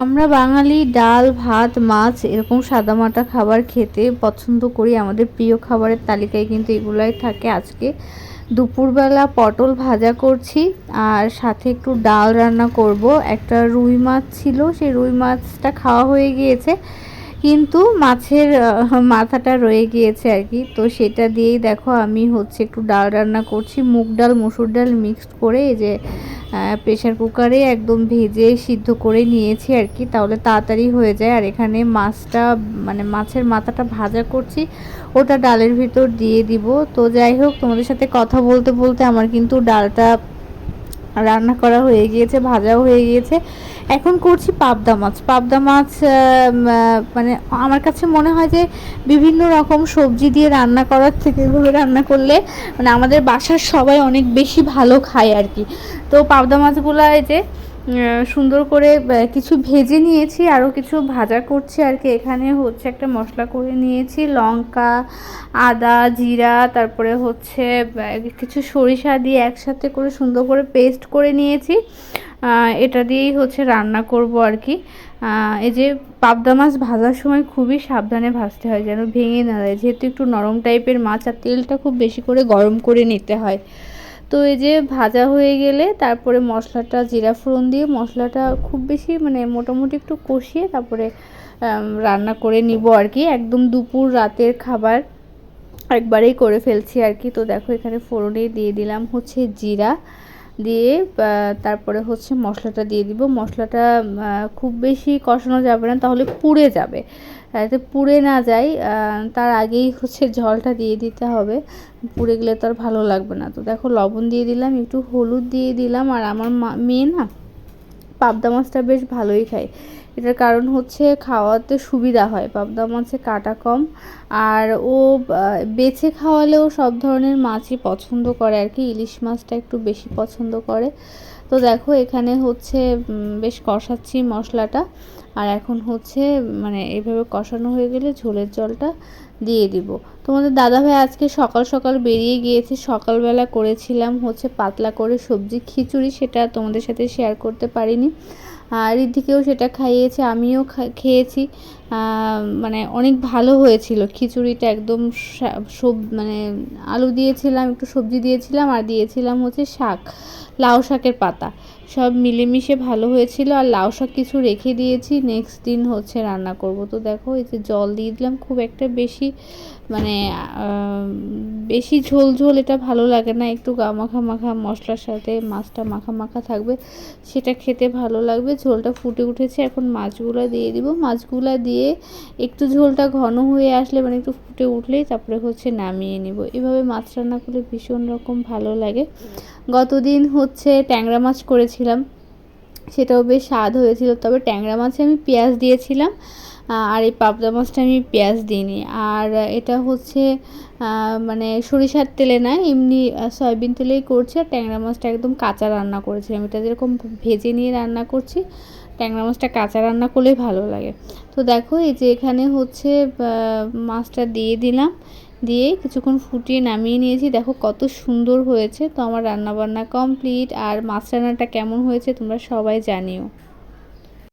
আমরা বাঙালি ডাল, ভাত, মাছ এরকম সাদামাটা খাবার খেতে পছন্দ করি। আমাদের প্রিয় খাবারের তালিকায় কিন্তু এগুলাই থাকে। আজকে দুপুরবেলা পটল ভাজা করছি আর সাথে একটু ডাল রান্না করব। একটা রুই মাছ ছিল, সেই রুই মাছটা খাওয়া হয়ে গিয়েছে। কিন্তু মাছের মাথাটা রয়ে গিয়েছে আর কি। তো সেটা দিয়েই দেখো আমি হচ্ছে একটু ডাল রান্না করছি। মুগ ডাল, মসুর ডাল মিক্সড করে এই যে প্রেশার কুকারে একদম ভেজে সিদ্ধ করে নিয়েছি আর কি। তাহলে তাড়াতাড়ি হয়ে যায়। আর এখানে মাছটা মানে মাছের মাথাটা ভাজা করছি। ওটা ডালের ভিতর দিয়ে দিব। তো যাই হোক, তোমাদের সাথে কথা বলতে বলতে আমার কিন্তু ডালটা রান্না করা হয়ে গিয়েছে, ভাজাও হয়ে গিয়েছে। এখন করছি পাবদা মাছ। পাবদা মাছ মানে আমার কাছে মনে হয় যে বিভিন্ন রকম সবজি দিয়ে রান্না করার থেকে এভাবে রান্না করলে মানে আমাদের বাসার সবাই অনেক বেশি ভালো খায় আর কি। তো পাবদা মাছগুলো এই যে সুন্দর করে কিছু ভেজে নিয়েছি আরও কিছু ভাজা করছি আর কি। এখানে হচ্ছে একটা মশলা করে নিয়েছি, লঙ্কা, আদা, জিরা, তারপরে হচ্ছে কিছু সরিষা দিয়ে একসাথে করে সুন্দর করে পেস্ট করে নিয়েছি। এটা দিয়েই হচ্ছে রান্না করব আর কি। এই যে পাবদা মাছ ভাজার সময় খুবই সাবধানে ভাজতে হয়, যেন ভেঙে না যায়। যেহেতু একটু নরম টাইপের মাছ, আর তেলটা খুব বেশি করে গরম করে নিতে হয়। তো এই যে ভাজা হয়ে গেলে তারপরে মশলাটা, জিরা ফোড়ন দিয়ে মশলাটা খুব বেশি মানে মোটামুটি একটু কষিয়ে তারপরে রান্না করে নিব আর কি। একদম দুপুর রাতের খাবার একবারেই করে ফেলছি আর কি। তো দেখো এখানে ফোড়নে দিয়ে দিলাম হচ্ছে জিরা দিয়ে তারপরে হচ্ছে মশলাটা দিয়ে দিব। মশলাটা খুব বেশি কষানো যাবে না, তাহলে পুড়ে যাবে। যাতে পুড়ে না যায় তার আগেই হচ্ছে জলটা দিয়ে দিতে হবে। পুড়ে গেলে তো আর ভালো লাগবে না। তো দেখো লবণ দিয়ে দিলাম, একটু হলুদ দিয়ে দিলাম, আর আমার মেয়ে না পাবদা মাছটা বেশ ভালোই খায়। এটার কারণ হচ্ছে খাওয়াতে সুবিধা হয়, পাবদা মাছে কাটা কম, আর ও বেছে খাওয়ালেও সব ধরনের মাছই পছন্দ করে আর কি, ইলিশ মাছটা একটু বেশি পছন্দ করে। তো দেখো এখানে হচ্ছে বেশ কষাচ্ছি মশলাটা আর এখন হচ্ছে মানে এভাবে কষানো হয়ে গেলে ঝোলের জলটা দিয়ে দিব। তোমাদের দাদাভাই আজকে সকাল সকাল বেরিয়ে গিয়েছে, সকালবেলা করেছিলাম হচ্ছে পাতলা করে সবজি, খিচুড়ি সেটা তোমাদের সাথে শেয়ার করতে পারিনি। আর ঋদ্ধিকেও সেটা খাইয়েছে, আমিও খেয়েছি। মানে অনেক ভালো হয়েছিল খিচুড়িটা একদম সব মানে আলু দিয়েছিলাম, একটু সবজি দিয়েছিলাম আর দিয়েছিলাম হচ্ছে শাক, লাউ শাকের পাতা। সব মিলেমিশে ভালো হয়েছিল আর লাউ শাক কিছু রেখে দিয়েছি। নেক্সট দিন হচ্ছে রান্না করব। তো দেখো, এই যে জল দিয়ে দিলাম, খুব একটা বেশি মানে বেশি ঝোল ঝোল এটা ভালো লাগে না। একটু গা মাখা মাখা মশলার সাথে মাছটা মাখা মাখা থাকবে, সেটা খেতে ভালো লাগবে। ঝোলটা ফুটে উঠেছে, এখন মাছগুলো দিয়ে দিব। মাছগুলো দিয়ে একটু ঝোলটা ঘন হয়ে আসলে মানে একটু ফুটে উঠলেই তারপরে হচ্ছে নামিয়ে নিব। এভাবে মাছ রান্না করলে ভীষণ রকম ভালো লাগে। গতদিন হচ্ছে ট্যাংরা মাছ করেছিলাম। সেটাও বেশ স্বাদ হয়েছিল, তবে ট্যাংরা মাছে আমি পেঁয়াজ দিয়েছিলাম আর এই পাবদা মাছটা আমি পেঁয়াজ দিইনি। আর এটা হচ্ছে মানে সরিষার তেলে না, এমনি সয়াবিন তেলেই করছি, আর ট্যাংরা মাছটা একদম কাঁচা রান্না করেছিলাম। এটা যেরকম ভেজে নিয়ে রান্না করছি, ট্যাংরা মাছটা কাঁচা রান্না করলেই ভালো লাগে। তো দেখো, এই যে এখানে হচ্ছে মাছটা দিয়ে দিলাম। দিয়ে কিছুক্ষণ ফুটিয়ে নামিয়ে নিয়েছি। দেখো কত সুন্দর হয়েছে। তো আমার রান্নাবান্না কমপ্লিট আর মাছ রান্নাটা কেমন হয়েছে তোমরা সবাই জানিও।